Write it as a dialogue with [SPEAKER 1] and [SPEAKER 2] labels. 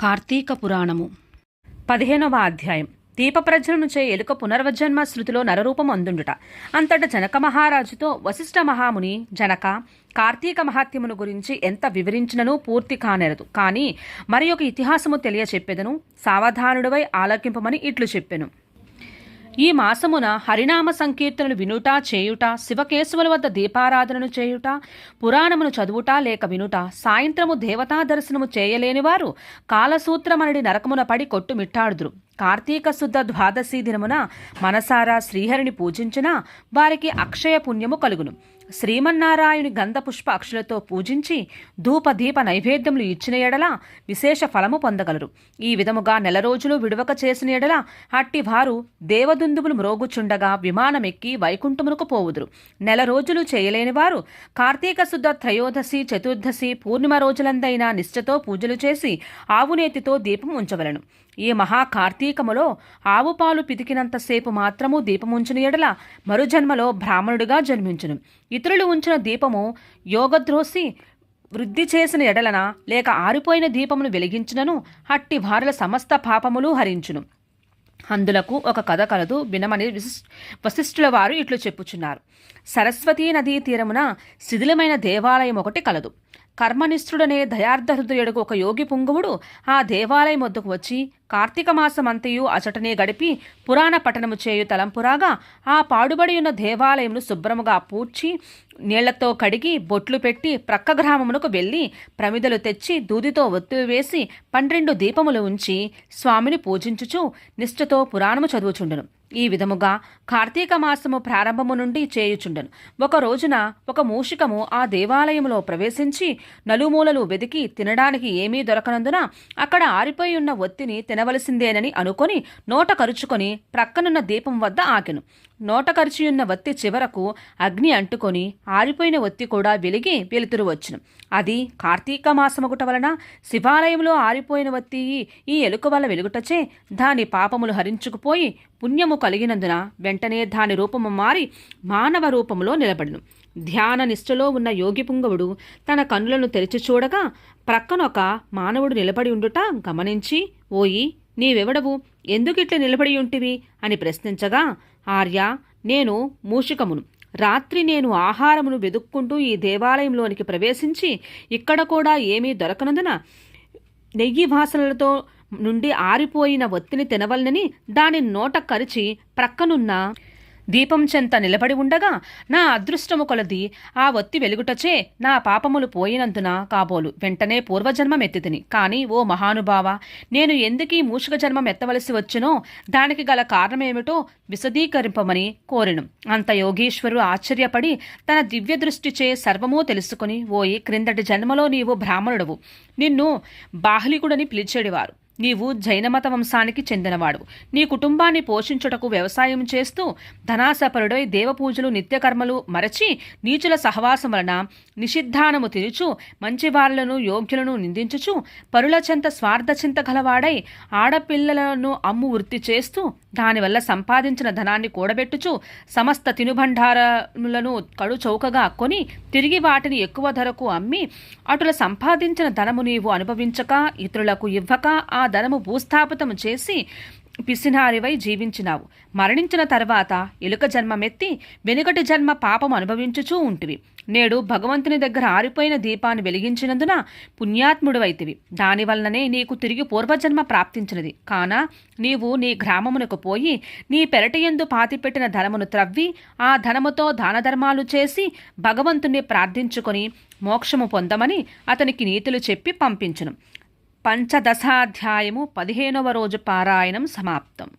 [SPEAKER 1] కార్తీక పురాణము. పదిహేనవ అధ్యాయం. దీపప్రజ్వలను నుంచే ఎలుక పునర్వజన్మ శృతిలో నరరూపం అందుండుట. అంతట జనక మహారాజుతో వశిష్ఠ మహాముని జనక కార్తీక మహాత్యమును గురించి ఎంత వివరించినను పూర్తి కానేరదు. కానీ మరి ఒక ఇతిహాసము తెలియచెప్పెదను. సావధానుడివై ఆలకింపమని ఇట్లు చెప్పెను. ఈ మాసమున హరినామ సంకీర్తనలు వినుట చేయుట శివకేశవుల వద్ద దీపారాధనను చేయుట పురాణమును చదువుట లేక వినుట సాయంత్రము దేవతా దర్శనము చేయలేనివారు కాలసూత్రమనడి నరకమున పడి కొట్టుమిట్టాడుదురు. కార్తీక శుద్ధ ద్వాదశి దినమున మనసారా శ్రీహరిని పూజించిన వారికి అక్షయ పుణ్యము కలుగును. శ్రీమన్నారాయణి గంధపుష్ప అక్షులతో పూజించి ధూప దీప నైవేద్యములు ఇచ్చిన ఎడల విశేష ఫలము పొందగలరు. ఈ విధముగా నెల రోజులు విడువక చేసిన ఎడల అట్టి వారు దేవదుందుములు మ్రోగుచుండగా విమానమెక్కి వైకుంఠమునకు పోవుదురు. నెల రోజులు చేయలేని వారు కార్తీక శుద్ధ త్రయోదశి చతుర్దశి పూర్ణిమ రోజులందైనా నిష్ఠతో పూజలు చేసి ఆవునేతితో దీపం ఉంచవలను. ఈ మహాకార్తీకములో ఆవుపాలు ఆవు పాలు పితికినంతసేపు మాత్రము దీపముంచిన ఎడల మరుజన్మలో బ్రాహ్మణుడిగా జన్మించును. ఇతరులు ఉంచిన దీపము యోగద్రోసి వృద్ధి చేసిన ఎడలన లేక ఆరిపోయిన దీపమును వెలిగించినను అట్టి వారుల సమస్త పాపములు హరించును. అందులకు ఒక కథ కలదు వినమని విశిష్ వశిష్ఠుల వారు ఇట్లు చెప్పుచున్నారు. సరస్వతీ నదీ తీరమున శిథిలమైన దేవాలయం ఒకటి కలదు. కర్మనిష్ఠుడనే దయార్థ హృదయుడుకు ఒక యోగి పుంగవుడు ఆ దేవాలయం వద్దకు వచ్చి కార్తీక మాసమంతయు అచటనే గడిపి పురాణ పఠనము చేయు తలంపురాగా ఆ పాడుబడి ఉన్న దేవాలయంను శుభ్రముగా పూడ్చి నీళ్ళతో కడిగి బొట్లు పెట్టి ప్రక్క గ్రామమునకు వెళ్ళి ప్రమిదలు తెచ్చి దూదితో ఒత్తులు వేసి పన్నెండు దీపములు ఉంచి స్వామిని పూజించుచు నిష్ఠతో పురాణము చదువుచుండును. ఈ విధముగా కార్తీక మాసము ప్రారంభము నుండి చేయుచుండెను. ఒక రోజున ఒక మూషికము ఆ దేవాలయములో ప్రవేశించి నలుమూలలు వెదికి తినడానికి ఏమీ దొరకనందున అక్కడ ఆరిపోయి ఉన్న ఒత్తిని తినవలసిందేనని అనుకొని నోట కరుచుకొని ప్రక్కనున్న దీపం వద్ద ఆకెను. నోట కరిచియున్న వత్తి చివరకు అగ్ని అంటుకొని ఆరిపోయిన ఒత్తి కూడా వెలిగి వెలుతురు వచ్చును. అది కార్తీక మాసముగుట వలన శివాలయంలో ఆరిపోయిన వత్తి ఈ ఎలుక వల్ల వెలుగుటచే దాని పాపములు హరించుకుపోయి పుణ్యము కలిగినందున వెంటనే దాని రూపము మారి మానవ రూపములో నిలబడును. ధ్యాన నిష్ఠలో ఉన్న యోగి పుంగవుడు తన కన్నులను తెరిచి చూడగా ప్రక్కనొక మానవుడు నిలబడి ఉండుట గమనించి ఓయి నీవెవడవు? ఎందుకిట్లా నిలబడి ఉంటివి? అని ప్రశ్నించగా ఆర్య నేను మూషికమును. రాత్రి నేను ఆహారమును వెదుక్కుంటూ ఈ దేవాలయంలోనికి ప్రవేశించి ఇక్కడ కూడా ఏమీ దొరకనందున నెయ్యి వాసనలతో నుండి ఆరిపోయిన ఒత్తిని తినవలనని దాని నోట కరిచి ప్రక్కనున్న దీపం చెంత నిలబడి ఉండగా నా అదృష్టము కొలది ఆ ఒత్తి వెలుగుటచే నా పాపములు పోయినందున కాబోలు. వెంటనే పూర్వజన్మం ఎత్తితిని. కానీ ఓ మహానుభావ నేను ఎందుకీ మూషిక జన్మం ఎత్తవలసి వచ్చునో దానికి గల కారణమేమిటో విశదీకరింపమని కోరెను. అంత యోగీశ్వరు ఆశ్చర్యపడి తన దివ్య దృష్టిచే సర్వమూ తెలుసుకుని ఓయి క్రిందటి జన్మలో నీవు బ్రాహ్మణుడవు. నిన్ను బాహ్లికుడని పిలిచేడివారు. నీవు జైనమత వంశానికి చెందినవాడు. నీ కుటుంబాన్ని పోషించుటకు వ్యవసాయం చేస్తూ ధనాసపరుడై దేవపూజలు నిత్యకర్మలు మరచి నీచుల సహవాసం వలన నిషిద్ధానము తినుచు మంచివారులను యోగ్యులను నిందించుచు పరుల చెంత స్వార్థచింత గలవాడై ఆడపిల్లలను అమ్ము వృత్తి చేస్తూ దానివల్ల సంపాదించిన ధనాన్ని కూడబెట్టుచు సమస్త తినుబండారములను కడు చౌకగా కొని తిరిగి వాటిని ఎక్కువ ధరకు అమ్మి అటుల సంపాదించిన ధనము నీవు అనుభవించక ఇతరులకు ఇవ్వక ఆ ధనము భూస్థాపితము చేసి పిసినారివై జీవించినావు. మరణించిన తర్వాత ఎలుక జన్మమెత్తి వెనుకటి జన్మ పాపం అనుభవించుచూ ఉంటివి. నేడు భగవంతుని దగ్గర ఆరిపోయిన దీపాన్ని వెలిగించినందున పుణ్యాత్ముడివైతివి. దానివల్లనే నీకు తిరిగి పూర్వజన్మ ప్రాప్తించినది. కాన నీవు నీ గ్రామమునకు పోయి నీ పెరటియందు పాతిపెట్టిన ధనమును త్రవ్వి ఆ ధనముతో దానధర్మాలు చేసి భగవంతుణ్ణి ప్రార్థించుకొని మోక్షము పొందమని అతనికి నీతులు చెప్పి పంపించును. పంచదశాధ్యాయము పదిహేనవ రోజు పారాయణం సమాప్తం.